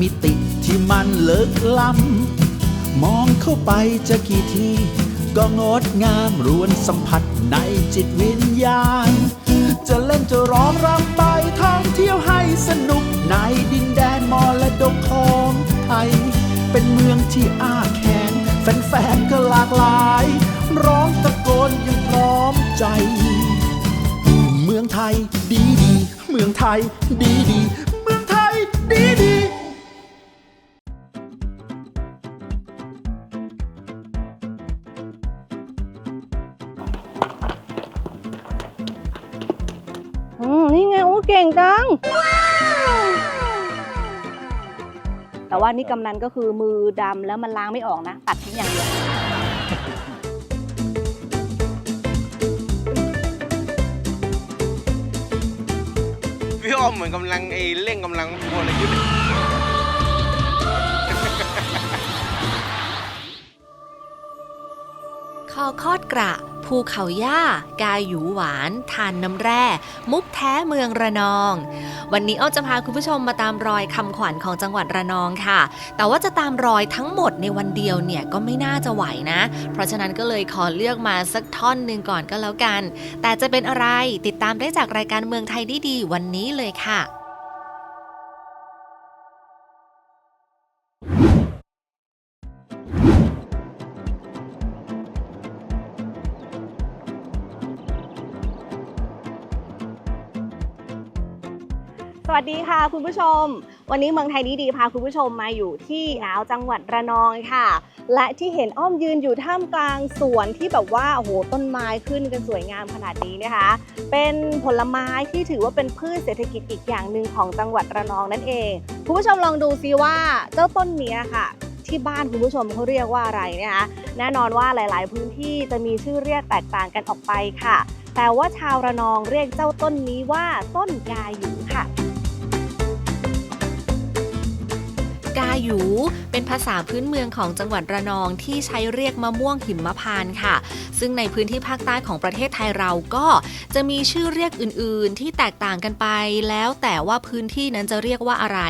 มิติที่มันเลิกล้ำมองเข้าไปจะกี่ที ก็งดงามรวนสัมผัสในจิตวิญญาณ จะเล่นจะร้องรำไปท่องเที่ยวให้สนุกในดินแดนมรดกของไทย เป็นเมืองที่อ้าแขนแฟนๆก็หลากหลาย ร้องตะโกนอยังพร้อมใจ เมืองไทยดีดี เมืองไทยดีดี เมืองไทยดีดี แต่ว่านี่กำนันก็คือมือดำแล้วมันล้างไม่ออกนะ ตัดทิ้งอย่างเดียวพี่อ้อมเหมือนกำลังไอ้เร่งกำลังโคนอะไรอยู่คอคอดกระ ภูเขาย่ากายหยูหวาน ทานน้ำแร่ มุกแท้เมืองระนอง วันนี้อ้อจะพาคุณผู้ชมมาตามรอยคำขวัญของจังหวัดระนองค่ะ แต่ว่าจะตามรอยทั้งหมดในวันเดียวเนี่ยก็ไม่น่าจะไหวนะ เพราะฉะนั้นก็เลยขอเลือกมาสักท่อนหนึ่งก่อนก็แล้วกัน แต่จะเป็นอะไรติดตามได้จากรายการเมืองไทยดีๆวันนี้เลยค่ะ สวัสดีค่ะคุณผู้ชม วันนี้เมืองไทยดีดีพาคุณผู้ชมมาอยู่ที่หนาวจังหวัดระนองค่ะ และที่เห็นอ้อมยืนอยู่ท่ามกลางสวนที่แบบว่าโอ้โหต้นไม้ขึ้นกันสวยงามขนาดนี้นะคะ เป็นผลไม้ที่ถือว่าเป็นพืชเศรษฐกิจอีกอย่างหนึ่งของจังหวัดระนองนั่นเองคุณผู้ชมลองดูซิว่าเจ้าต้นนี้ค่ะที่บ้านคุณผู้ชมเขาเรียกว่าอะไรนะคะแน่นอนว่าหลาย ๆ พื้นที่จะมีชื่อเรียกแตกต่างกันออกไปค่ะ แต่ว่าชาวระนองเรียกเจ้าต้นนี้ว่าต้นกาหยูค่ะ กาหยู เป็นภาษาพื้นเมืองของจังหวัดระนองที่ใช้เรียกมะม่วงหิมพานค่ะ ซึ่งในพื้นที่ภาคใต้ของประเทศไทยเราก็จะมีชื่อเรียกอื่น ๆ ที่แตกต่างกันไป แล้วแต่ว่าพื้นที่นั้นจะเรียกว่าอะไร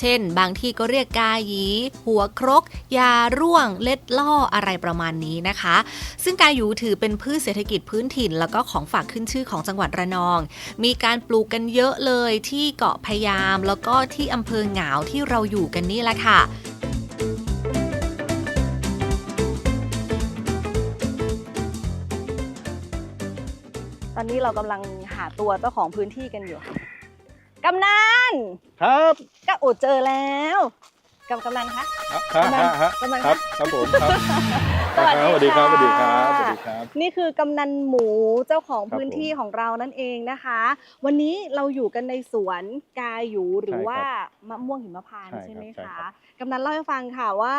เช่น บางที่ก็เรียกกาหยี หัวครก ยาร่วง เล็ดล่ออะไรประมาณนี้นะคะ ซึ่งกาหยูถือเป็นพืชเศรษฐกิจพื้นถิ่น แล้วก็ของฝากขึ้นชื่อของจังหวัดระนอง มีการปลูกกันเยอะเลยที่เกาะพยาม แล้วก็ที่อำเภอเหงาที่เราอยู่กันนี่แหละค่ะตอนนี้เรากำลังหาตัวเจ้าของพื้นที่กันอยู่กำนันครับก็โอเจอแล้วกำกำนันคะครับกำนันฮะกำนันครับ ครับผมครับ สวัสดีสวัสดีครับค่ะสวัสดีครับสวัสดีครับ นี่คือกำนันหมูเจ้าของครับพื้นที่ผมของเรานั่นเองนะคะ วันนี้เราอยู่กันในสวนกาหยูหรือใช่ครับว่ามะม่วงหิมพานต์ใช่ใช่ไหมครับใช่คะครับกำนันเล่าให้ฟังค่ะว่า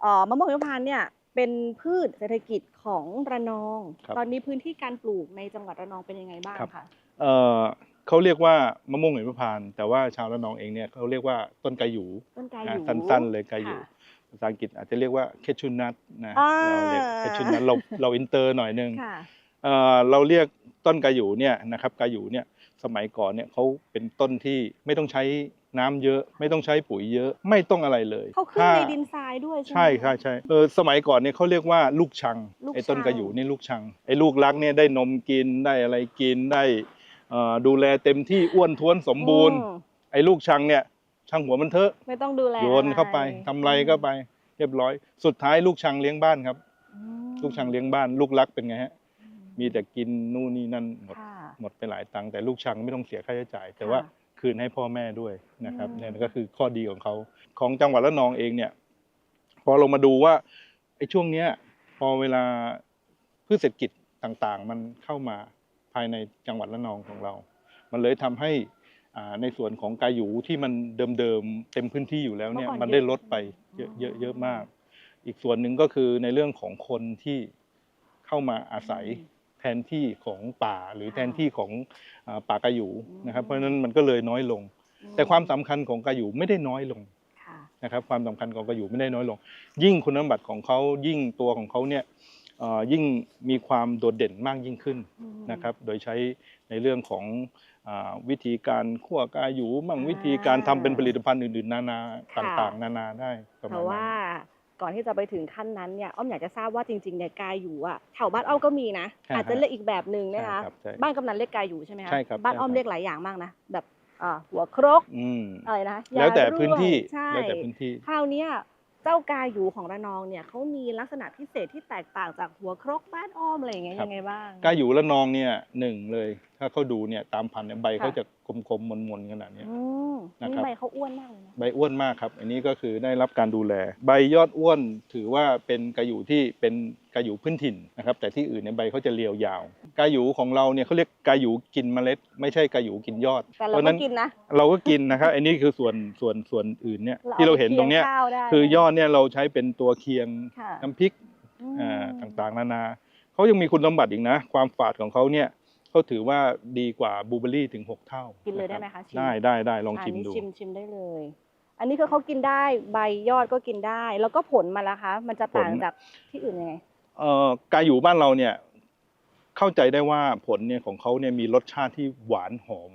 เอ่อมะม่วงหิมพานต์เนี่ยเป็นพืชเศรษฐกิจของระนอง ตอนนี้พื้นที่การปลูกในจังหวัดระนองเป็นยังไงบ้างคะเอ่อเขาเรียกว่ามะม่วงหิมพานต์แต่ว่าชาวระนองเองเนี่ยเขาเรียกว่าต้นกาหยูต้นกาหนะยูสั้นๆเลยกาหยูค่ะ ภาษาอังกฤษอาจจะเรียกว่าเคชูนัทนะอ่าเราเรียกเคชูนัทเราเราอินเตอร์หน่อยนึงค่ะเอ่อเราเรียกต้นกาหยูเนี่ยนะครับกาหยูเนี่ยสมัยก่อนเนี่ยเขาเป็นต้นที่ไม่ต้องใช้น้ำเยอะ ไม่ต้องใช้ปุ๋ยเยอะ ไม่ต้องอะไรเลยเขาขึ้นถ้าในดินทรายด้วยใช่ไหมใช่ใช่ใช่เออสมัยก่อนเนี่ยเขาเรียกว่าลูกชังลูกไอ้ต้นชังกระอยู่นี่ลูกชังไอ้ลูกรักเนี่ยได้นมกินได้อะไรกินได้เอ่อดูแลเต็มที่อ้วนท้วนสมบูรณ์อืมไอ้ลูกชังเนี่ย ช่างหัวมันเถอะ ไม่ต้องดูแลโยนเข้าไปอะทำไรก็ไป เรียบร้อย สุดท้ายลูกชังเลี้ยงบ้านครับอืมลูกชังเลี้ยงบ้าน ลูกรักเป็นไงฮะ มีแต่กินนู่นนี่นั่นหมดค่ะหมดไปหลายตังค์แต่ลูกชังไม่ต้องเสียค่าใช้จ่าย แต่ว่าค่ะคืนให้พ่อแม่ด้วยนะครับอืมเนี่ยก็คือข้อดีของเขาของจังหวัดระนองเองเนี่ย พอเรามาดูว่าไอ้ช่วงเนี้ย พอเวลาพืชเศรษฐกิจต่างๆ มันเข้ามาภายในจังหวัดระนองของเรา มันเลยทำให้อ่า ในส่วนของกาหยูที่มันเดิมๆเต็มพื้นที่อยู่แล้วเนี่ยเมื่อก่อนมันได้เยอะลดไปเยอะอ๋อเยอะเยอะมาก อีกส่วนหนึ่งก็คือในเรื่องของคนที่เข้ามาอาศัยแทนที่ของป่าหรือแทนที่ของอ่าป่ากาหยูนะครับ เพราะฉะนั้นมันก็เลยน้อยลง แต่ความสำคัญของกาหยูไม่ได้น้อยลงค่ะนะครับความสำคัญของกาหยูไม่ได้น้อยลง ยิ่งคุณสมบัติของเขายิ่งตัวของเขาเนี่ยเอ่อ ยิ่งมีความโดดเด่นมากยิ่งขึ้นนะครับ โดยใช้ในเรื่องของอาวิธีการคั่วกาหยูมั่งอ่าวิธีการทำเป็นผลิตภัณฑ์อื่นๆ นานาค่ะต่างๆ นานาได้ประเพมาณราะนั้ว่านก่อนที่จะไปถึงขั้นนั้นเนี่ยอ้อมอยากจะทราบว่าจริงๆเนี่ยกายอยู่อะแถวบ้านอ้อมก็มีนะใช่อาจจะฮะเรียกอีกแบบหนึ่งนะคะใช่ครับใช่บ้านกำนันเรียกกายอยู่ใช่ไหมคะใช่ครับบ้านใช่อ้อมครับเรียกหลายอย่างมากนะแบบอ่าหัวครกอืมอะไรนะแล้วแต่ยาร่ยพื้นที่ใช่แล้วแต่พื้นที่คราวเนี้ย เจ้ากายอยู่ของระนองเนี่ยเขามีลักษณะพิเศษที่แตกต่างจากหัวครกบ้านอ้อมอะไรอย่างเงี้ยครับ ยังไงบ้าง กาหยูละนองเนี่ยหนึ่งเลย ถ้าเขาดูเนี่ยตามพันธุ์เนี่ยใบค่ะ เขาจะกลมๆมนๆขนาดเนี้ย อืม นะนี่ครับใบเขาอ้วนมากเลยนะใบอ้วนมากครับ อันนี้ก็คือได้รับการดูแล ใบยอดอ้วนถือว่าเป็นกระหยูที่เป็นกระหยูพื้นถิ่นนะครับแต่ที่อื่นเนี่ยใบเขาจะเรียวยาวกระหยูของเราเนี่ยเขาเรียกกระหยูกินเมล็ด ไม่ใช่กระหยูกินยอดแต่เพเราราะฉะก็นั้นกินนะเราก็กินนะครับอันนี้คือส่วนส่วนส่วนอื่นเนี่ยอที่เราไปเห็นตรงเนี้ยคีงข้าวได้คือยอดเนี่ยเราใช้เป็นตัวเคียงค่ะน้ำพริกอืมอ่าต่างๆนานาเขายังมีคุณสมบัติอีกนะ ความฝาดของเขาเนี่ย เขาถือว่าดีกว่าบลูเบอร์รี่ถึง 6 เท่ากิกินเลยได้ไหมคะชิมได้ได้ได้ลองอันชิมนี้ดูชิมชิมได้เลย อันนี้คือเขากินได้ใบยอดก็กินได้ แล้วก็ผลมาแล้วคะ มันจะต่างผลจากที่อื่นยังไงเอ่อกาอยู่บ้านเราเนี่ย เข้าใจได้ว่าผลเนี่ยของเขาเนี่ยมีรสชาติที่หวานหอม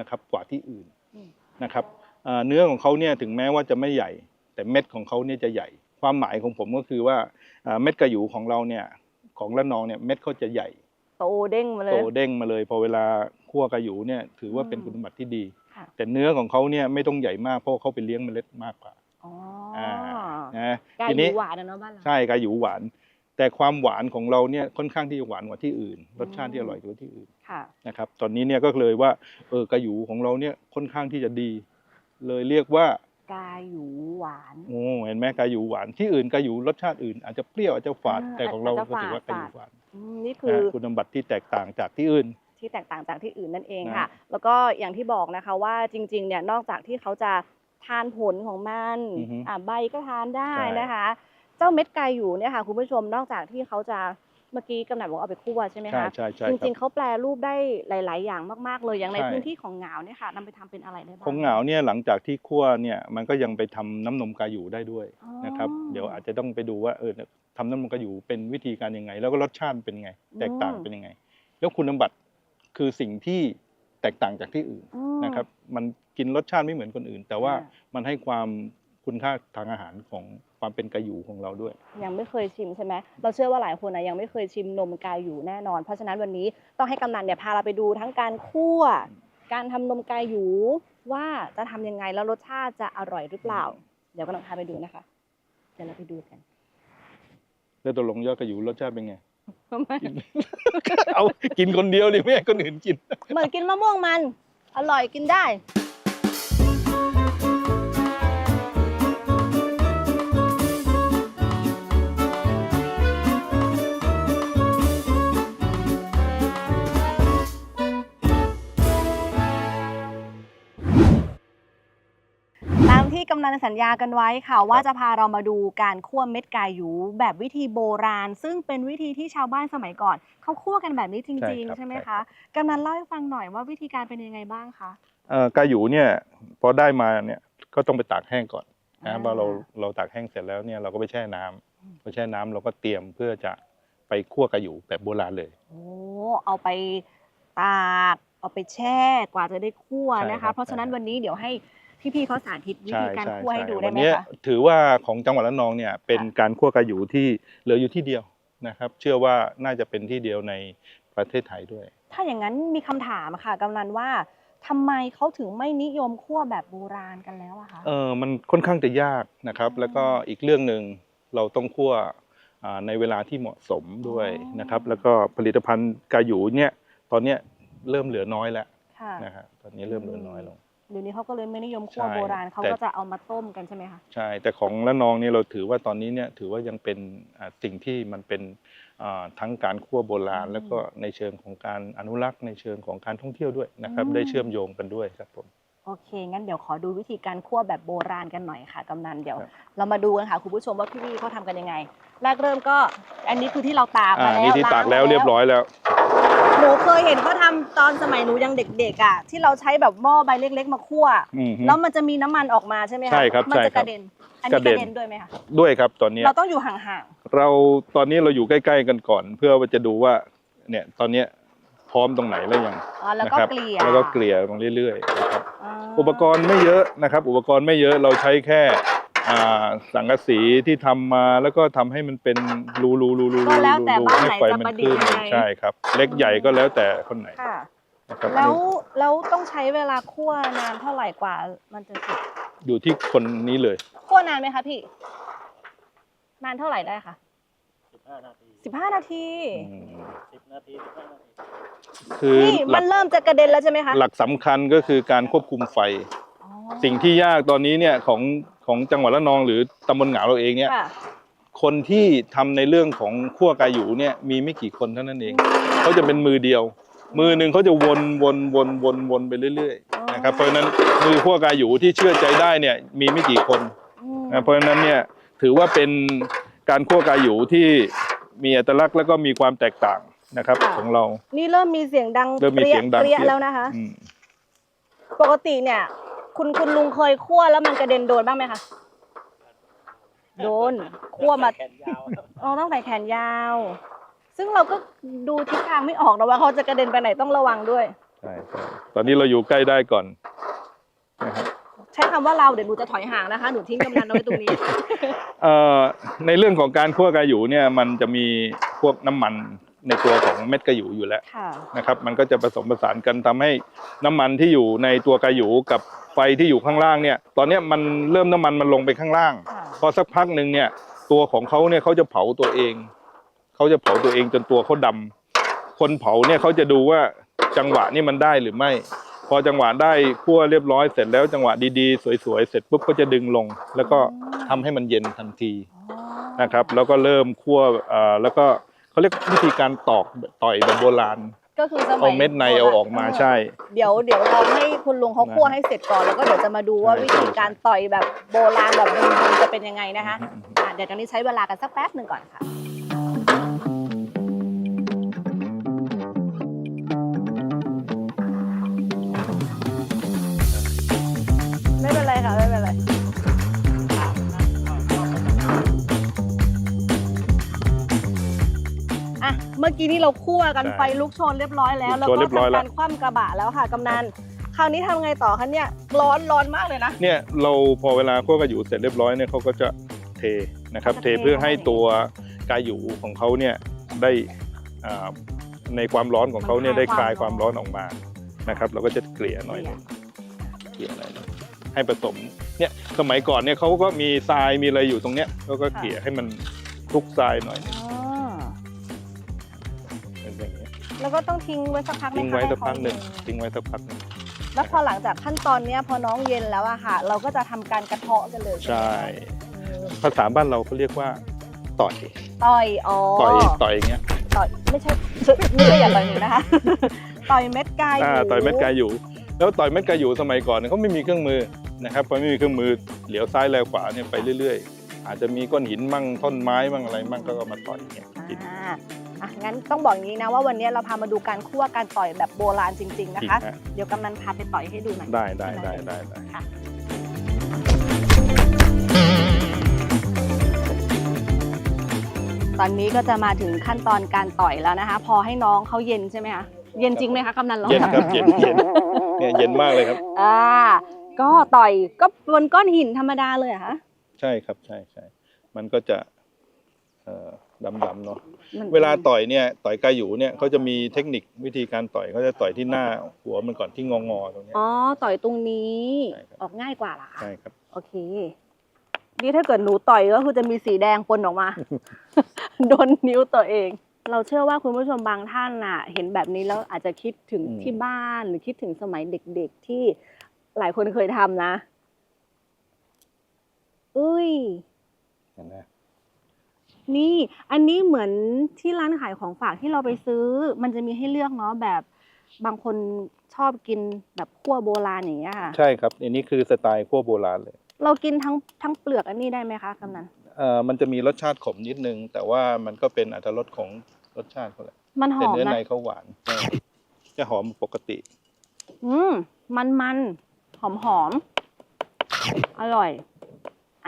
นะครับ กว่าที่อื่นอืมนะครับเอ่อเนื้อของเขาเนี่ยถึงแม้ว่าจะไม่ใหญ่ แต่เม็ดของเขาเนี่ยจะใหญ่ ความหมายของผมก็คือว่าเอ่อเม็ดกระหยูของเราเนี่ยของละนองเนี่ยเม็ดเขาจะใหญ่ โตเด้งมาเลโตยเด้งมาเลย พอเวลาคั่วกระหยูเนี่ยถือว่าเป็นอืมคุณสมบัติที่ดีค่ะแต่เนื้อของเขาเนี่ยไม่ต้องใหญ่มากเพราะเขาไปเลี้ยงเมล็ดมากกว่าอ๋ออ่านะกายทีอนี้ยู่หวานนะเนาะบ้านเราใช่กาหยูหวาน แต่ความหวานของเราเนี่ยค่อนข้างที่จะหวานกว่าที่อื่น รสชาติที่อร่อยกว่าที่อื่นค่ะนะครับ ตอนนี้เนี่ยก็เลยว่าเออกาหยูของเราเนี่ยค่อนข้างที่จะดี เลยเรียกว่ากายอยู่หวานโอ้เห็นไหมกาหยูหวานที่อื่นกาหยูรสชาติอื่นอาจจะเปรี้ยวอาจจะฝาดอ่าแต่ของเราอาจจะก็ถือว่าฝาดกาหยูหวาน อืมนี่คือ นะคุณสมบัติที่แตกต่างจากที่อื่น ที่แตกต่างจากที่อื่นนั่นเองนะค่ะแล้วก็อย่างที่บอกนะคะว่าจริงๆ เนี่ยนอกจากที่เขาจะทานผลของมันอือฮึอ่าใบก็ทานได้ใช่นะคะ เจ้าเม็ดกายอยู่เนี่ยค่ะคุณผู้ชมนอกจากที่เขาจะ เมื่อกี้กำหนัดบอกเอาไปคั่วใช่ไหมใช่คะใช่ใช่จครัริงบ ๆเขาแปลรูปได้หลาย ๆ อย่างมากๆเลยอย่างในใช่ พื้นที่ของเหงาเนี่ยค่ะนำไปทำเป็นอะไรได้บ้าง ของเหงาเนี่ยหลังจากที่คั่วเนี่ยมันก็ยังไปทำน้ำนมกาหยูได้ด้วยอ๋อ นะครับเดี๋ยวอาจจะต้องไปดูว่าเออทำน้ำนมกาหยูเป็นวิธีการยังไง แล้วก็รสชาติเป็นยังไง แตกต่างเป็นยังไง แล้วคุณสมบัติคือสิ่งที่แตกต่างจากที่อื่นอืม นะครับ มันกินรสชาติไม่เหมือนคนอื่น แต่ว่าอ่า มันให้ความ คุณค่าทางอาหารของความเป็นกาหยูของเราด้วย ยังไม่เคยชิมใช่ไหมเราเชื่อว่าหลายคนนะยังไม่เคยชิมนมกายอยู่แน่นอน เพราะฉะนั้นวันนี้ต้องให้กำนันเนี่ยพาเราไปดูทั้งการคั่ว การทำนมกายอยู่ว่าจะทำยังไงแล้วรสชาติจะอร่อยหรือเปล่า เดี๋ยวกำลังพาไปดูนะคะ เดี๋ยวเราไปดูกันแล้วตกลงยอดกาหยูรสชาติเป็นไงเอากินคนเดียวดิไม่ให้คนอื่นกิน เหมือนกินมะม่วงมัน อร่อยกินได้ ที่กำนันสัญญากันไว้ค่ะ ว่าจะพาเรามาดูการคั่วเม็ดกายหยูแบบวิธีโบราณ ซึ่งเป็นวิธีที่ชาวบ้านสมัยก่อนเขาคั่วกันแบบนี้จใช่ริงครับๆใช่ไหมใช่ครัคะบกำนันเล่าให้ฟังหน่อยว่าวิธีการเป็นยังไงบ้างคะเอ่อกาหยูเนี่ยพอได้มาเนี่ยก็ต้องไปตากแห้งก่อนอ่านะพอเราเราตากแห้งเสร็จแล้วเนี่ยเราก็ไปแช่น้ำอืมพอแช่น้ำเราก็เตรียมเพื่อจะไปคั่วกาหยูแบบโบราณเลยโอ้เอาไปตากเอาไปแช่กว่าจะได้คั่วใช่นะครัคะบเพราะฉะนั้นใช่ครับวันนี้เดี๋ยวให้ พี่ๆเขาสาธิตวิธีการคั่วให้ดูได้วันไหมนี้คะถือว่าของจังหวัดระนองเนี่ยเป็นค่ะการคั่วกาหยูที่เหลืออยู่ที่เดียวนะครับ เชื่อว่าน่าจะเป็นที่เดียวในประเทศไทยด้วย ถ้าอย่างนั้นมีคำถามค่ะกำนันว่าทำไมเขาถึงไม่นิยมคั่วแบบโบราณกันแล้วอะคะเออมันค่อนข้างจะยากนะครับอ๋อแล้วก็อีกเรื่องหนึ่งเราต้องคั่วอ่าในเวลาที่เหมาะสมด้วยอ๋อนะครับ แล้วก็ผลิตภัณฑ์กาหยูเนี่ยตอนเนี้ยเริ่มเหลือน้อยแล้วค่ะนะครับตอนนี้เริ่มเหลือน้อยลง เดี๋ยวนี้เขาก็เลยไม่นิยมคั่วใช่โบราณเขาแต่ ก็จะเอามาต้มกันใช่ไหมคะใช่ แต่ของละนองเนี่ยเราถือว่าตอนนี้เนี่ยถือว่ายังเป็นอ่าสิ่งที่มันเป็นอ่าทั้งการคั่วโบราณอืมแล้วก็ในเชิงของการอนุรักษ์ในเชิงของการท่องเที่ยวด้วยนะครับอืมได้เชื่อมโยงกันด้วยครับผม โอเค งั้นเดี๋ยวขอดูวิธีการคั่วแบบโบราณกันหน่อยค่ะกำนันเดี๋ยว ครับ เรามาดูกันค่ะคุณผู้ชมว่าพี่ๆเขาทำกันยังไง แรกเริ่มก็อันนี้คือที่เราตากอ่ามาแล้วนี่ที่ตากแล้วงมเรียบร้อยแล้ว หนูเคยเห็นเขาทำตอนสมัยหนูยังเด็กๆอะที่เราใช้แบบหม้อใบเล็ก ๆ มาคั่ว อืมฮึแล้วมันจะมีน้ำมันออกมาใช่ไหมคะใช่ครับมันใช่จะคกรับระเด็น อันนี้กกระระเด็น เด็นด้วยไหมคะด้วยครับตอนเนี้ยเราต้องอยู่ห่างเราตอนนี้เราอยู่ใกล้ ๆ กันก่อน เพื่อว่าจะดูว่าเนี่ยตอนเนี้ยพร้อมตรงไหนแล้วยังอ๋อแล้วนะก็ครับเกลี่ยแล้วก็เกลี่ยลงเรื่อยๆนะครับาอุปกรณ์ไม่เยอะนะครับ อุปกรณ์ไม่เยอะเราใช้แค่อ่า สังกะสีที่ทำมาแล้วก็ทำให้มันเป็นรูรูรูรูก็แล้วแต่บ้านให้ไหนไฟมันประดิษขึ้นฐ์ไง ใช่ครับ เล็กใหญ่ก็แล้วแต่คนไหนค่ะ นะครับแล้วแล้วต้องใช้เวลาคั่วนานเท่าไหร่กว่ามันจะสุกอยู่ที่คนนี้เลย คั่วนานไหมคะพี่นานเท่าไหร่ได้คะสิบห้านาทีคือนี่หลัมักนเริ่มจะกระเด็นแล้วใช่ไหมคะหลักสำคัญก็คือการควบคุมไฟ อ๋อสิ่งที่ยากตอนนี้เนี่ยของ ของจังหวัดระนองหรือตำบลเหงาเราเองเนี่ยค่ะ คนที่ทำในเรื่องของขั้วกาหยูเนี่ยมีไม่กี่คนเท่านั้นเองเขาจะเป็นมือเดียว มือหนึ่งเขาจะวนวนวนวนวนไปเรื่อยๆนะครับเพราะฉะนั้นมือขั้วกาหยูที่เชื่อใจได้เนี่ยมีไม่กี่คนอืมนะเพราะฉะนั้นเนี่ยถือว่าเป็นการคั่วกาหยูที่มีอัตลักษณ์แล้วก็มีความแตกต่างนะครับของเรา นี่เริ่มมีเสียงดังเริ่มมีเสียงดังเปรี้ยเปรี้ยแล้วนะคะ อืมปกติเนี่ย คุณคุณลุงเคยคั่วแล้วมันกระเด็นโดนบ้างไหมคะ โดนคั่วมาอ๋อต้องใส่แขนยาว ซึ่งเราก็ดูทิศทางไม่ออกนะว่าเขาจะกระเด็นไปไหนต้องระวังด้วยใช่ใช่ตอนนี้เราอยู่ใกล้ได้ก่อนนะครับใช้คำว่าเราเดี๋ยวหนูจะถอยห่างนะคะหนูทิ้งกำนันเอาไว้ตรงนี้ เอ่อในเรื่องของการคั่วกาหยูเนี่ยมันจะมีพวกน้ำมัน ในตัวของเม็ดกาหยูอยู่แล้วค่ะ นะครับ มันก็จะผสมผสานกันทำให้น้ำมันที่อยู่ในตัวกาหยูกับไฟที่อยู่ข้างล่างเนี่ย ตอนเนี้ยมันเริ่มน้ำมันมันลงไปข้างล่าง ค่ะพอสักพักหนึ่งเนี่ยตัวของเขาเนี่ยเขาจะเผาตัวเอง เขาจะเผาตัวเองจนตัวเขาดำคนเผาเนี่ยเขาจะดูว่าจังหวะนี่มันได้หรือไม่ พอจังหวะได้คั่วเรียบร้อยเสร็จแล้วจังหวะดีๆ สวยๆเสร็จปุ๊บก็จะดึงลง แล้วก็ทำให้มันเย็นทันทีอ๋อนะครับแล้วก็เริ่มคั่วเอ่อแล้วก็ เขาเรียกวิธีการตอกต่อยแบบโบราณ ก็คือสมัยเอาเม็ดในเอาออกมาใช่ เดี๋ยวเดี๋ยวเราให้คุณลุงเขาคั่วให้เสร็จก่อนแล้วก็เดี๋ยวจะมาดูว่าใช่วิธีการต่อยแบบโบราณแบบดีๆจะเป็นยังไงนะคะอะเดี๋ยวตอนนี้ใช้เวลากันสักแป๊บหนึ่งก่อนค่ะ เมื่อกี้นี้เราคั่วกันใช่ไฟลุกโชนเรียบร้อยแล้วลุแล้วกโชนก็เรียบร้อยทำแล้ว การคว่ำกระบะแล้วค่ะกำนันคราวนี้ทำไงต่อคะเนี่ยร้อนร้อนมากเลยนะ เนี่ยเราพอเวลาคั่วกาหยูเสร็จเรียบร้อยเนี่ยเขาก็จะเทนะครับจะเทเทเพื่อให้ให้ตัวกาหยูของเขาเนี่ยได้อ่าในความร้อนของเขาเนี่ยมันได้คคลาลายยความมคาวร้ร้ออนนออกมานะครับ เราก็จะเกลี่ยหน่อยหนึงเกลี่ยหน่อยหนึงให้ผสมเนี่ยสมัยก่อนเนี่ยเขาก็มีทรายมีอะไรอยู่ตรงเนี้ยเขาก็เกลี่ยให้มันคลุกทรายหน่อยหนึ่งอ๋อ แล้วก็ต้องทิ้งไว้สักพักไหมทิ้งคะไว้ให้สักพักหนึ่งเขาเย็ทิ้งไว้สักพักหนึ่งแล้วพอหลังจากขั้นตอนเนี้ยพอน้องเย็นแล้วอะค่ะ เราก็จะทำการกระเทาะกันเลยใช่ไหมคะภาษาบ้านเราเขาเรียกว่าต่อยต่อยอ๋อต่อยต่อยอย่างเงี้ยต่อยไม่ใช่ไม่ใช่อย่างต่อยหนูนะคะต่อยเม็ดกายอ่าหมูต่อยเม็ดกาอยู่ แล้วต่อยเม็ดกาอยู่สมัยก่อนเนี่ยเขาไม่มีเครื่องมือนะครับพอไม่มีเครื่องมือเหลียวซ้ายแลขวาเนี่ยไปเรื่อย ๆ อาจจะมีก้อนหินมั่งท่อนไม้มั่งอะไรมั่งก็เอามาต่อยอย่างเงี้ยกิน อ่าอะงั้นต้องบอกอย่างนี้นะว่าวันนี้เราพามาดูการคั่วการต่อยแบบโบราณจริง ๆนะจริงคะฮะ เดี๋ยวกำนันพาไปต่อยให้ดูหน่อยได้ได้ได้ได้ได้ ค่ะ ตอนนี้ก็จะมาถึงขั้นตอนการต่อยแล้วนะคะ พอให้น้องเขาเย็นใช่ไหมคะเย็นจริงไหมคะกำนันลองเย็นครับเย็นเย็นเนี่ยเย็นมากเลยครับ อ่า ก็ต่อยก็บนก้อนหินธรรมดาเลยเหรอคะ ใช่ครับใช่ใช่มันก็จะเอ่อ ดำๆเนาะมันเวลาต่อยเนี่ยต่อยกาอยู่เนี่ยเขาจะมีเทคนิควิธีการต่อยเขาจะต่อยที่หน้าหัวมันก่อนที่งองอๆตรงเนี้ย อ๋อต่อยตรงนี้ใช่ครับ ออกง่ายกว่าเหรอคะใช่ครับ โอเค นี่ถ้าเกิดหนูต่อยก็คือจะมีสีแดงปนออกมา โดนนิ้วตัวเอง เราเชื่อว่าคุณผู้ชมบางท่านน่ะ เห็นแบบนี้แล้วอาจจะคิดถึงอืม ที่บ้านหรือคิดถึงสมัยเด็ก ๆ ที่หลายคนเคยทำนะ อุ้ย เห็นไหม นี่อันนี้เหมือนที่ร้านขายของฝากที่เราไปซื้อ มันจะมีให้เลือกเนาะแบบบางคนชอบกินแบบขั้วโบราณอย่างเงี้ยค่ะใช่ครับ อันนี้คือสไตล์ขั้วโบราณเลย เรากินทั้งทั้งเปลือกอันนี้ได้ไหมคะกำนันเอ่อมันจะมีรสชาติขมนิดนึง แต่ว่ามันก็เป็นอัตรสของรสชาติเขาแหละมันหแต่อมเนื้อนะในเขาหวานใช่จะหอมปกติ อืมมันมันหอมหอมๆอร่อย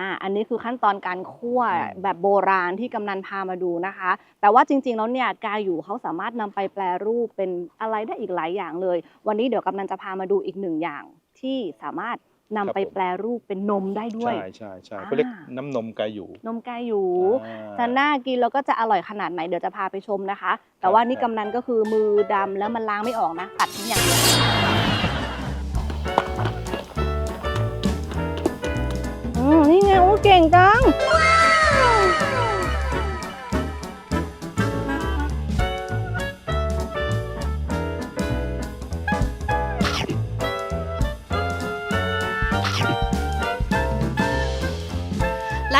อ่าอันนี้คือขั้นตอนการคั่วอืมแบบโบราณที่กำนันพามาดูนะคะ แต่ว่าจริงๆแล้วเนี่ยกาอยู่เขาสามารถนำไปแปลรูปเป็นอะไรได้อีกหลายอย่างเลย วันนี้เดี๋ยวกำนันจะพามาดูอีกหนึ่งอย่างที่สามารถนำไปแปลรูปเป็นนมได้ด้วย ใช่ใช่ใช่เขาเรียกอ่า น้ำนมกาอยู่นมกาอยู่ อ่า จะน่ากินแล้วก็จะอร่อยขนาดไหนเดี๋ยวจะพาไปชมนะคะ แต่ว่านี่ครับกำนันก็คือมือดำแล้วมันล้างไม่ออกนะตัดทิ้งอย่างเดียว นี่ไงโอ้เก่งจัง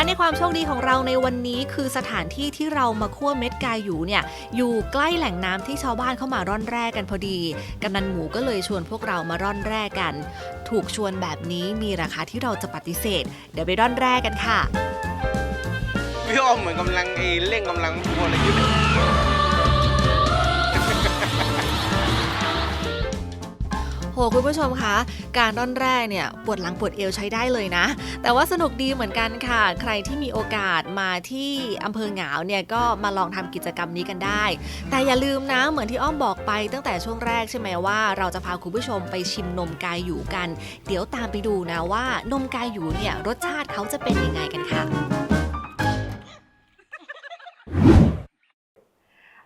และในความโชคดีของเราในวันนี้คือสถานที่ที่เรามาคั่วเม็ดกายอยู่เนี่ยอยู่ใกล้แหล่งน้ำที่ชาวบ้านเข้ามาร่อนแร่กันพอดีกำนันหมูก็เลยชวนพวกเรามาร่อนแร่กัน ถูกชวนแบบนี้มีราคาที่เราจะปฏิเสธ เดี๋ยวไปร่อนแร่กันค่ะพี่อ้อมเหมือนกำลังเอเร่งกำลังพลยุทธ์ โหคุณผู้ชมคะการร่อนแร่เนี่ยปวดหลังปวดเอวใช้ได้เลยนะ แต่ว่าสนุกดีเหมือนกันค่ะ ใครที่มีโอกาสมาที่อำเภอหงาวเนี่ยก็มาลองทำกิจกรรมนี้กันได้ แต่อย่าลืมนะเหมือนที่อ้อมบอกไปตั้งแต่ช่วงแรกใช่ไหมว่า เราจะพาคุณผู้ชมไปชิมนมกายอยู่กัน เดี๋ยวตามไปดูนะว่านมกายอยู่เนี่ยรสชาติเขาจะเป็นยังไงกันค่ะ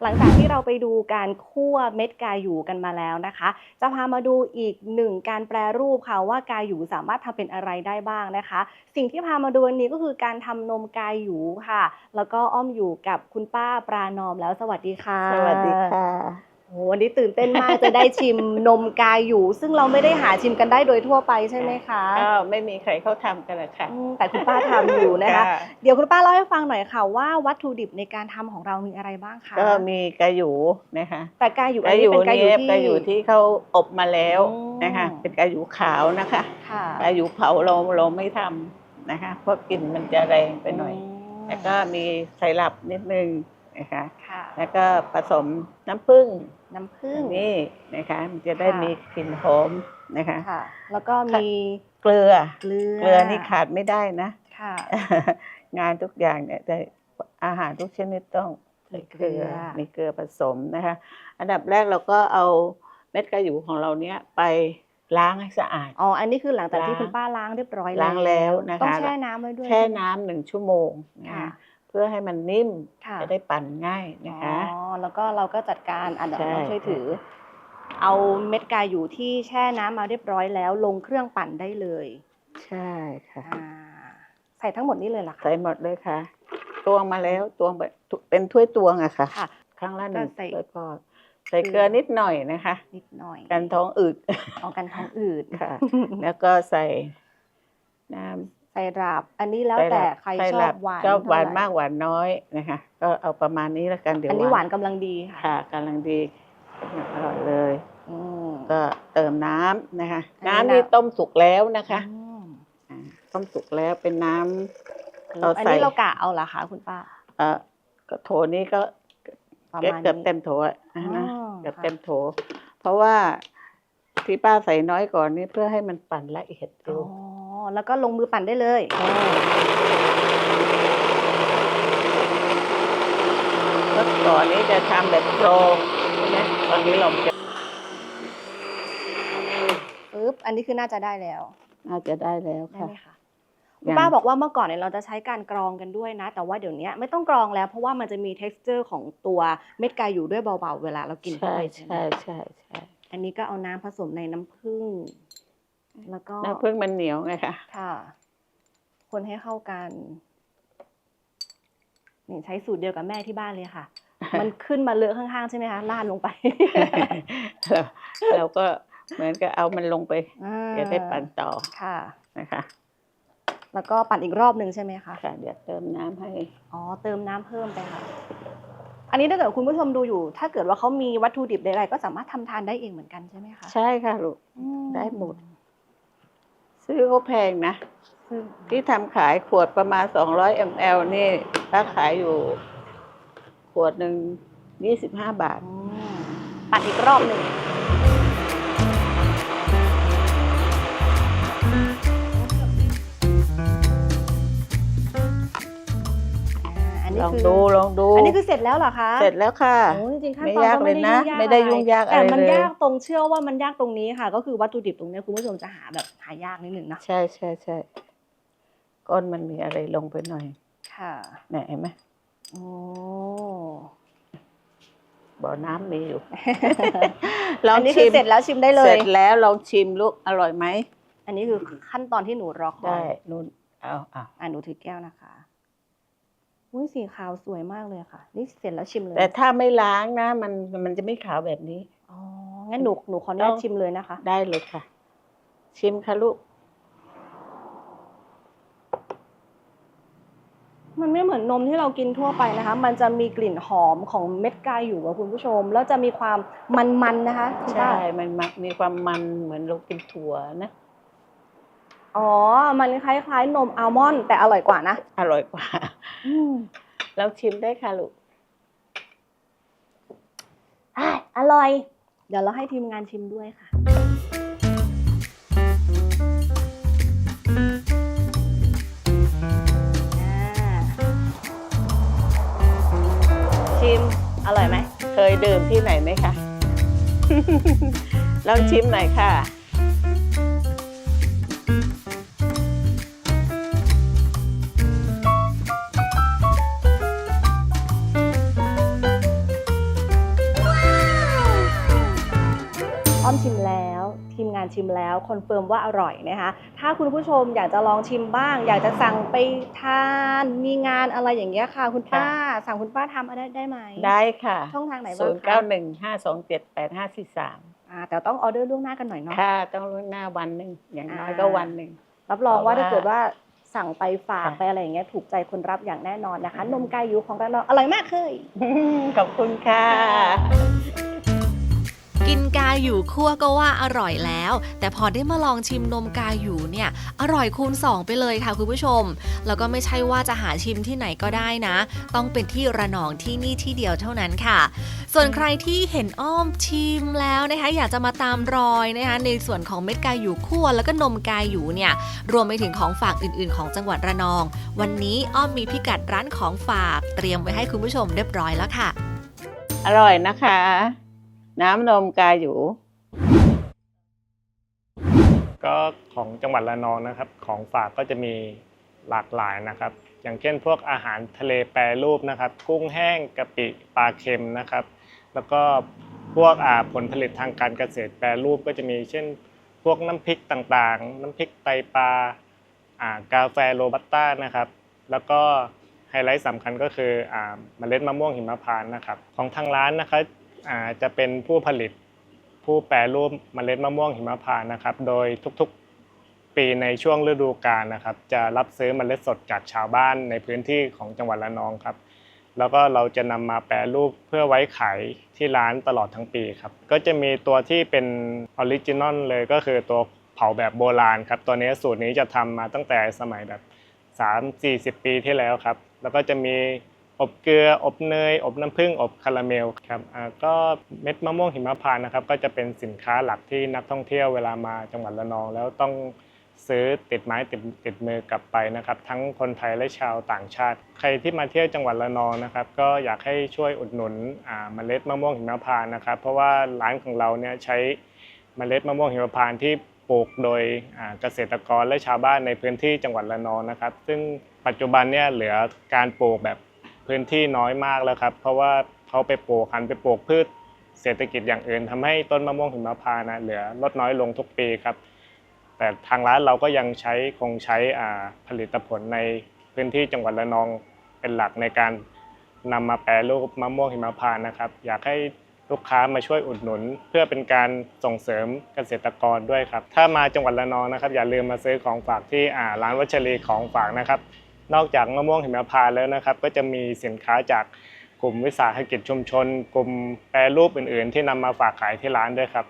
หลังจากที่เราไปดูการคั่วเม็ดกาหยูกันมาแล้วนะคะ จะพามาดูอีกหนึ่งการแปรรูปค่ะว่ากาหยูสามารถทำเป็นอะไรได้บ้างนะคะ สิ่งที่พามาดูวันนี้ก็คือการทำนมกาหยูค่ะ แล้วก็อ้อมอยู่กับคุณป้าปรานอมแล้วสวัสดีค่ะ สวัสดีค่ะ วันนี้ตื่นเต้นมากจะได้ชิมนมกาหยูซึ่งเราไม่ได้หาชิมกันได้โดยทั่วไปใช่ไหมคะก็ไม่มีใครเขาทำกันละค่ะ อืมแต่คุณป้าทำอยู่นะคะเดี๋ยวคุณป้าเล่าให้ฟังหน่อยค่ะว่าวัตถุดิบในการทำของเรามีอะไรบ้างคะก็มีกระหยูนะคะแต่กาหยูอักนระหนี้ยูเป็นกาหยูเนี่ยที่ กระหยูที่เขาอบมาแล้วอืม นะคะ เป็นกระหยูขาวนะคะค่ะกระหยูเผาเราเราไม่ทำนะคะ เพราะกลิ่นมันจะแรงไปหน่อย มแล้วก็มีไซรัปนิดนึง นะคะค่ะแล้วก็ผสมน้ำผึ้งน้ำผึ้งนี่นะคะมันจะได้ค่ะมีกลิ่นหอมนะคะค่ะ แล้วก็มีเกลือเกลือเกลือนี่ขาดไม่ได้นะค่ะ งานทุกอย่างเนี่ยแต่อาหารทุกชนิดต้องมีมีเกเกลืลืออมีเกลือผสมนะคะ อันดับแรกเราก็เอาเม็ดกระหยูของเราเนี้ยไปล้างให้สะอาด อ๋อ อันนี้คือหลังจากที่ล้างคุณป้าล้างเรียบร้อยล้างแล้วนะคะ ต้องแช่น้ำไว้ด้วย แช่ใช่ไหมน้ำหนึ่งชั่วโมงนะค่ะคะเพื่อให้มันนิ่มค่ะจะได้ปั่นง่ายนะคะอ๋อแล้วก็เราก็จัดการอันดับใช่ต้องช่วยถือ เอาเม็ดกาอยู่ที่แช่น้ำมาเรียบร้อยแล้ว ลงเครื่องปั่นได้เลย ใช่ค่ะอ่าใส่ทั้งหมดนี้เลยเหรอคะใส่หมดเลยค่ะตวงมาแล้วตวงแบบเป็นถ้วยตวงอะค่ะค่ะครั้งละหนึ่งก็ใส่ถ้วยพอใส่เกลือนิดหน่อยนะคะ นิดหน่อย กันท้องอืดเอากันท้องอืดค่ะ แล้วก็ใส่น้ำ ใส่ราบ อันนี้แล้วไส้แต่ลับใครไส้ชอลับหวานชอบหวานเท่ไร่มากหวานน้อยนะคะก็เอาประมาณนี้แล้วกันเดี๋ยวอันนี้หวานกำลังดีค่ะค่ะกำลังดีอร่อยเลยอืมก็เติมน้ำนะคะอันนี้น้ำนี่น้ำต้มสุกแล้วนะคะอืมอ่าต้มสุกแล้วเป็นน้ำเราอันใส่นี้เรากะเอาเหรอคะคุณป้าเอ่อก็โถนี้ก็ประเกือบมาณเกือบนี้เต็มโถอะอ๋อนะเกือบค่ะเต็มโถ เพราะว่าที่ป้าใส่น้อยก่อนนี่เพื่อให้มันปั่นละเอียดอ๋เร็อว แล้วก็ลงมือปั่นได้เลยเมื่อก่อนนี้จะทำแบบโครงใช่ไหมตอนนี้เราจะปึ๊บอันนี้คือน่าจะได้แล้วน่าจะได้แล้วได้ค่ะ ไหมคะยัคุณงป้าบอกว่าเมื่อก่อนเนี่ยเราจะใช้การกรองกันด้วยนะ แต่ว่าเดี๋ยวนี้ไม่ต้องกรองแล้ว เพราะว่ามันจะมี t e x t อร์ของตัวเม็ดกาอยู่ด้วยเบาๆ เวลาเรากินเข้าใช่ไปใช่ไหมใช่ใช่ใช่อันนี้ก็เอาน้ำผสมในน้ำผึ้ง แล้วก็น้ำผึ้งมันเหนียวไงคะค่ะ คนให้เข้ากันนี่ใช้สูตรเดียวกับแม่ที่บ้านเลยค่ะ มันขึ้นมาเลอะข้างๆใช่ไหมคะลาดลงไป เราเราก็เหมือนกับเอามันลงไปอ่าจะได้ปั่นต่อค่ะนะคะ แล้วก็ปั่นอีกรอบหนึ่งใช่ไหมคะค่ะเดี๋ยวเติมน้ำให้ อ๋อเติมน้ำเพิ่มไปค่ะ อันนี้ถ้าเกิดคุณผู้ชมดูอยู่ ถ้าเกิดว่าเขามีวัตถุดิบใดๆก็สามารถทำทานได้เองเหมือนกันใช่ไหมคะ ใช่ค่ะลูกอืได้หมด ซื้อเขาแพงนะ ที่ทำขายขวดประมาณ 200 ml นี่ถ้าขายอยู่ ขวดหนึ่ง25 บาทอืมปั่นอีกรอบหนึ่ง นี้ลองคือดูลองดูอันนี้คือเสร็จแล้วเหรอคะเสร็จแล้วค่ะโอ้จริงๆขั้นไม่ตอนยากก็เลไม่ยได้นะ ยุ่งยากไม่ได้ยุ่งยากแต่อะไรมันเลยยากตรงเชื่อว่ามันยากตรงนี้ค่ะ ก็คือวัตถุดิบตรงเนี้ยคุณผู้ชมจะหาแบบหายากนิดนึงนะใช่ใช่ใช่ก้อนมันมีอะไรลงไปหน่อยค่ะเนี่ยเห็นไหมโอ้ บ่อน้ำมีอยู่ ลองอันนี้ชิคือมเสร็จแล้วชิมได้เลเสร็ยจแล้วลองชิมลูกอร่อยไหมอันนี้คือขั้นตอนที่หนูรอคอได้ยนู่นเอาเอาอ่าหนูถือแก้วนะคะ อุ้ยสีขาวสวยมากเลยค่ะ นี่เสร็จแล้วชิมเลยแต่ถ้าไม่ล้างนะ มันมันจะไม่ขาวแบบนี้ อ๋อ งั้นหนูหนูขออนุญาตเอาชิมเลยนะคะ ได้เลยค่ะ ชิมค่ะลูก มันไม่เหมือนนมที่เรากินทั่วไปนะคะ มันจะมีกลิ่นหอมของเม็ดกาอยู่อะคุณผู้ชม แล้วจะมีความมันๆนะคะคุณใช่ป้ามันมันมีความมันเหมือนเรากินถั่วนะ อ๋อ มันคล้ายๆนมอัลมอนด์แต่อร่อยกว่านะ อร่อยกว่าอืม เราชิมได้ค่ะลูกอะอร่อย เดี๋ยวเราให้ทีมงานชิมด้วยค่ะอ่าชิม อร่อยไหม เคยดื่มที่ไหนไหมคะ ลองชิมหน่อยค่ะ อ้อมชิมแล้ว ทีมงานชิมแล้วคอนเฟิร์มว่าอร่อยนะคะถ้าคุณผู้ชมอยากจะลองชิมบ้าง อยากจะสั่งไปทานมีงานอะไรอย่างเงี้ยค่ะ คุณป้าสั่งคุณป้าทำได้ได้ไหมได้ค่ะช่องทางไหนบ้างศูนย์คะเก้าหนึ่งห้าสองเจ็ดแปดห้าสี่สามอ่าแต่ต้องออเดอร์ล่วงหน้ากันหน่อยเนาะค่ะต้องล่วงหน้าวันหนึ่งอย่างน้อยอ่าก็วันหนึ่งรับรองว่าเพราะว่าถ้าเกิดว่าสั่งไปฝากค่ะไปอะไรอย่างเงี้ยถูกใจคนรับอย่างแน่นอนนะคะ นมกายูของเราอร่อยมากเลยขอบคุณค่ะ กินกาอยู่คั่วก็ว่าอร่อยแล้ว แต่พอได้มาลองชิมนมกาอยู่เนี่ยอร่อยคูณ 2 ไปเลยค่ะคุณผู้ชม แล้วก็ไม่ใช่ว่าจะหาชิมที่ไหนก็ได้นะ ต้องเป็นที่ระนองที่นี่ที่เดียวเท่านั้นค่ะ ส่วนใครที่เห็นอ้อมชิมแล้วนะคะอยากจะมาตามรอยนะคะในส่วนของเม็ดกาอยู่คั่วแล้วก็นมกาอยู่เนี่ยรวมไปถึงของฝากอื่น ๆ ของจังหวัดระนอง วันนี้อ้อมมีพิกัดร้านของฝาก เตรียมไว้ให้คุณผู้ชมเรียบร้อยแล้วค่ะ อร่อยนะคะ น้ำนมกาอยู่ ก็ของจังหวัดระนองนะครับ ของฝากก็จะมีหลากหลายนะครับ อย่างเช่นพวกอาหารทะเลแปรรูปนะครับ กุ้งแห้งกะปิปลาเค็มนะครับ แล้วก็พวกผลผลิตทางการเกษตรแปรรูปก็จะมี เช่น พวกน้ำพริกต่างๆ น้ำพริกไตปลาากาแฟโรบัสต้านะครับ แล้วก็ไฮไลท์สำคัญก็คืออ่าเมล็ดมะม่วงหิมพานต์นะครับ ของทางร้านนะครับ จะเป็นผู้ผลิตผู้แปรรูปเมล็ดมะม่วงหิมพานต์นะครับ โดยทุกๆปีในช่วงฤดูกาลนะครับ จะรับซื้อเมล็ดสดจากชาวบ้านในพื้นที่ของจังหวัดระนองครับ แล้วก็เราจะนำมาแปรรูปเพื่อไว้ขายที่ร้านตลอดทั้งปีครับ ก็จะมีตัวที่เป็นออริจินอลเลยก็คือตัวเผาแบบโบราณครับ ตัวนี้สูตรนี้จะทำมาตั้งแต่สมัยแบบ 3-40 ปีที่แล้วครับ แล้วก็จะมี อบเกลือ อบเนย อบน้ำผึ้ง อบคาราเมลครับก็เม็ดมะม่วงหิมพานต์นะครับ ก็จะเป็นสินค้าหลักที่นักท่องเที่ยวเวลามาจังหวัดระนอง แล้วต้องซื้อติดไม้ติดติดมือกลับไปนะครับ ทั้งคนไทยและชาวต่างชาติ ใครที่มาเที่ยวจังหวัดระนองนะครับ ก็อยากให้ช่วยอุดหนุนเมล็ดมะม่วงหิมพานต์นะครับ เพราะว่าร้านของเราเนี่ยใช้เมล็ดมะม่วงหิมพานต์ที่ปลูกโดยเกษตรกรและชาวบ้านในพื้นที่จังหวัดระนองนะครับ ซึ่งปัจจุบันเนี่ยเหลือการปลูกแบบ พื้นที่น้อยมากแล้วครับ เพราะว่าเขาไปปลูกหันไปปลูกพืชเศรษฐกิจอย่างอื่นทำให้ต้นมะม่วงหิมพานต์นะเหลือลดน้อยลงทุกปีครับ แต่ทางร้านเราก็ยังใช้คงใช้อาผลิตผลในพื้นที่จังหวัดระนองเป็นหลักในการนำมาแปรรูปมะม่วงหิมพานต์นะครับ อยากให้ลูกค้ามาช่วยอุดหนุน เพื่อเป็นการส่งเสริมเกษตรกรด้วยครับ ถ้ามาจังหวัดระนองนะครับ อย่าลืมมาซื้อของฝากที่ร้านวัชรีของฝากนะครับ นอกจากมะม่วงหิมพานต์แล้วนะครับ ก็จะมีสินค้าจากกลุ่มวิสาหกิจชุมชน กลุ่มแปรรูปอื่น ๆ ที่นำมาฝากขายที่ร้านด้วยครับ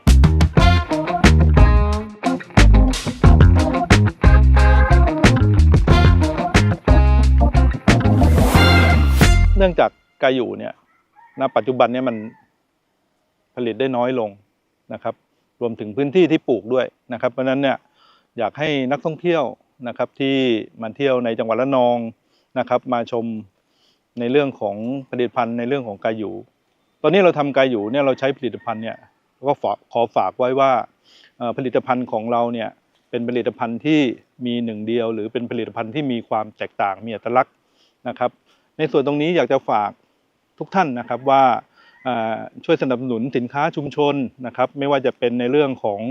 เนื่องจากกาอยู่เนี่ยณปัจจุบันเนี่ยมันผลิตได้น้อยลงนะครับ รวมถึงพื้นที่ที่ปลูกด้วยนะครับ เพราะฉะนั้นเนี่ยอยากให้นักท่องเที่ยว นะครับที่มาเที่ยวในจังหวัดระนองนะครับ มาชมในเรื่องของผลิตภัณฑ์ในเรื่องของกาหยูตอนนี้เราทำกาหยูเนี่ยเราใช้ผลิตภัณฑ์เนี่ยก็ขอฝากไว้ว่าผลิตภัณฑ์ของเราเนี่ยเป็นผลิตภัณฑ์ที่มีหนึ่งเดียว หรือเป็นผลิตภัณฑ์ที่มีความแตกต่างมีอัตลักษณ์นะครับ ในส่วนตรงนี้อยากจะฝากทุกท่านนะครับว่าช่วยสนับสนุนสินค้าชุมชนนะครับ ไม่ว่าจะเป็นในเรื่องของ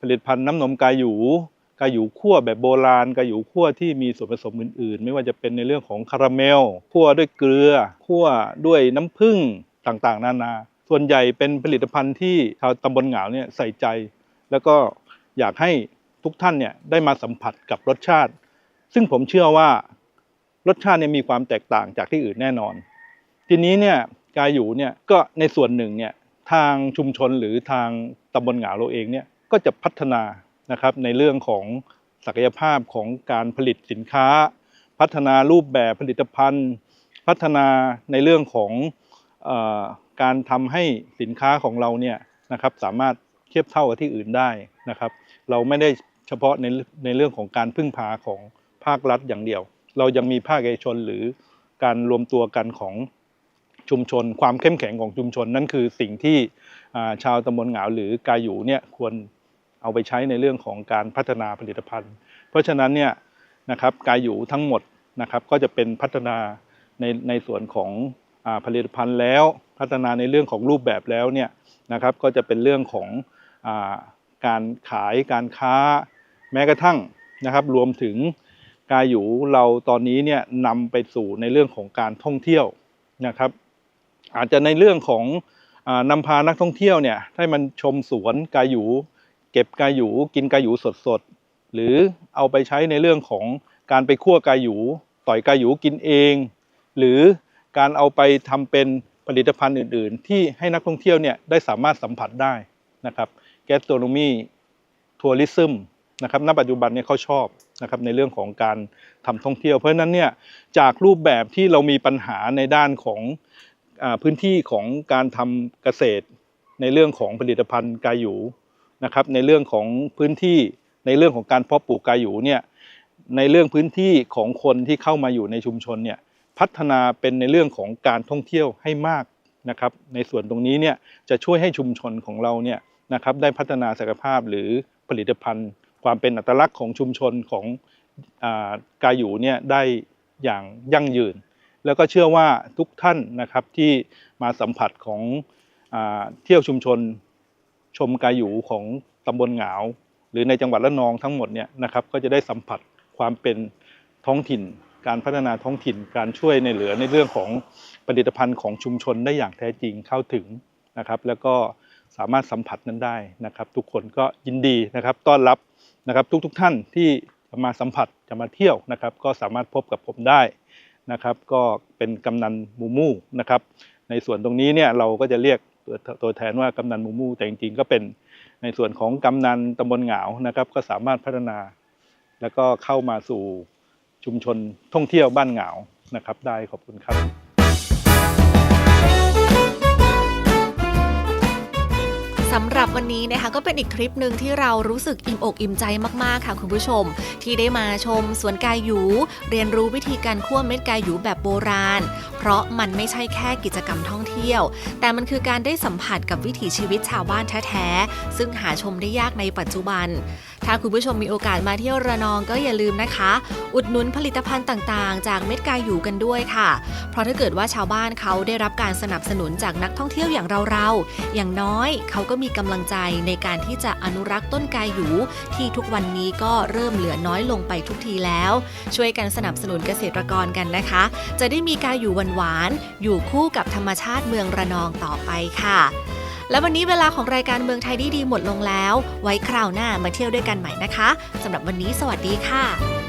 ผลิตภัณฑ์น้ำนมกาหยู กาหยูคั่วแบบโบราณกาหยูคั่วที่มีส่วนผสมอื่นๆ ไม่ว่าจะเป็นในเรื่องของคาราเมลคั่วด้วยเกลือคั่วด้วยน้ำผึ้งต่างๆ นานา ส่วนใหญ่เป็นผลิตภัณฑ์ที่ชาวตำบลเหงาเนี่ยใส่ใจ แล้วก็อยากให้ทุกท่านเนี่ยได้มาสัมผัสกับรสชาติ ซึ่งผมเชื่อว่ารสชาติเนี่ยมีความแตกต่างจากที่อื่นแน่นอน ทีนี้เนี่ยกาหยูเนี่ยก็ในส่วนหนึ่งเนี่ยทางชุมชนหรือทางตำบลเหงาเราเองเนี่ยก็จะพัฒนา นะครับในเรื่องของศักยภาพของการผลิตสินค้า พัฒนารูปแบบผลิตภัณฑ์ พัฒนาในเรื่องของอการทำให้สินค้าของเราเนี่ยนะครับสามารถเทียบเท่ากับที่อื่นได้นะครับ เราไม่ได้เฉพาะในในเรื่องของการพึ่งพาของภาครัฐอย่างเดียว เรายังมีภาคเอกชนหรือการรวมตัวกันของชุมชน ความเข้มแข็งของชุมชน นั่นคือสิ่งที่ชาวตำบลเหงาหรือกาหยูเนี่ยควร เอาไปใช้ในเรื่องของการพัฒนาผลิตภัณฑ์ เพราะฉะนั้นเนี่ยนะครับกาหยูทั้งหมดนะครับก็จะเป็นพัฒนาในในส่วนของอผลิตภัณฑ์แล้ว พัฒนาในเรื่องของรูปแบบแล้วเนี่ยนะครับก็จะเป็นเรื่องของอการขายการค้าแม้กระทั่งนะครับ รวมถึงกาหยูเราตอนนี้เนี่ยนำไปสู่ในเรื่องของการท่องเที่ยวนะครับ อาจจะในเรื่องของอนำพานักท่องเที่ยวเนี่ยให้มันชมสวนกาหยู เก็บกาหยูกินกาหยูสดๆ หรือเอาไปใช้ในเรื่องของการไปคั่วกาหยูต่อยกาหยูกินเอง หรือการเอาไปทำเป็นผลิตภัณฑ์อื่น ๆ ที่ให้นักท่องเที่ยวเนี่ยได้สามารถสัมผัสได้นะครับแกสโตรโนมีทัวริซึมนะครับณปัจจุบันเนี่ยเขาชอบนะครับในเรื่องของการทำท่องเที่ยว เพราะฉะนั้นเนี่ยจากรูปแบบที่เรามีปัญหาในด้านของอพื้นที่ของการทำเกษตร ในเรื่องของผลิตภัณฑ์กาหยู นะครับในเรื่องของพื้นที่ในเรื่องของการเพาะปลูกกาหยูเนี่ยในเรื่องพื้นที่ของคนที่เข้ามาอยู่ในชุมชนเนี่ยพัฒนาเป็นในเรื่องของการท่องเที่ยวให้มากนะครับในส่วนตรงนี้เนี่ยจะช่วยให้ชุมชนของเราเนี่ยนะครับได้พัฒนาศักยภาพหรือผลิตภัณฑ์ ความเป็นอัตลักษณ์ของชุมชนของอากาหยูเนี่ยได้อย่างยั่งยืน แล้วก็เชื่อว่าทุกท่านนะครับที่มาสัมผัสของอเที่ยวชุมชน ชมกาหยูของตำบลเหงาหรือในจังหวัดละนองทั้งหมดเนี่ยนะครับก็จะได้สัมผัสความเป็นท้องถิ่น การพัฒนาท้องถิ่นการช่วยในเหลือในเรื่องของผลิตภัณฑ์ของชุมชนได้อย่างแท้จริงเข้าถึงนะครับ แล้วก็สามารถสัมผัสนั้นได้นะครับ ทุกคนก็ยินดีนะครับต้อนรับนะครับทุกๆทท่านที่จะมาสัมผัสจะมาเที่ยวนะครับ ก็สามารถพบกับผมได้นะครับ ก็เป็นกำนันมูมูนะครับ ในส่วนตรงนี้เนี่ยเราก็จะเรียก ตัวตัวแทนว่ากำนันมูมู แต่จริงๆก็เป็นในส่วนของกำนันตำบลเหงานะครับ ก็สามารถพัฒนา แล้วก็เข้ามาสู่ชุมชนท่องเที่ยวบ้านเหงานะครับ ได้ขอบคุณครับ สำหรับวันนี้นะคะก็เป็นอีกคลิปหนึ่งที่เรารู้สึกอิ่มอกอิ่มใจมากๆค่ะคุณผู้ชม ที่ได้มาชมสวนกายหยูเรียนรู้วิธีการคั่วเม็ดกายหยูแบบโบราณ เพราะมันไม่ใช่แค่กิจกรรมท่องเที่ยว แต่มันคือการได้สัมผัสกับวิถีชีวิตชาวบ้านแท้ๆซึ่งหาชมได้ยากในปัจจุบัน ถ้าคุณผู้ชมมีโอกาสมาเที่ยวระนองก็อย่าลืมนะคะ อุดหนุนผลิตภัณฑ์ต่างๆ จากเม็ดกายหยูกันด้วยค่ะ เพราะถ้าเกิดว่าชาวบ้านเขาได้รับการสนับสนุนจากนักท่องเที่ยวอย่างเราๆอย่างน้อยเขาก็มีกำลังใจในการที่จะอนุรักษ์ต้นกายหยูที่ทุกวันนี้ก็เริ่มเหลือน้อยลงไปทุกทีแล้ว ช่วยกันสนับสนุนเกษตรกรกันนะคะ จะได้มีกายหยูหวานๆอยู่คู่กับธรรมชาติเมืองระนองต่อไปค่ะ และวันนี้เวลาของรายการเมืองไทยดีๆหมดลงแล้ว ไว้คราวหน้ามาเที่ยวด้วยกันใหม่นะคะสำหรับวันนี้สวัสดีค่ะ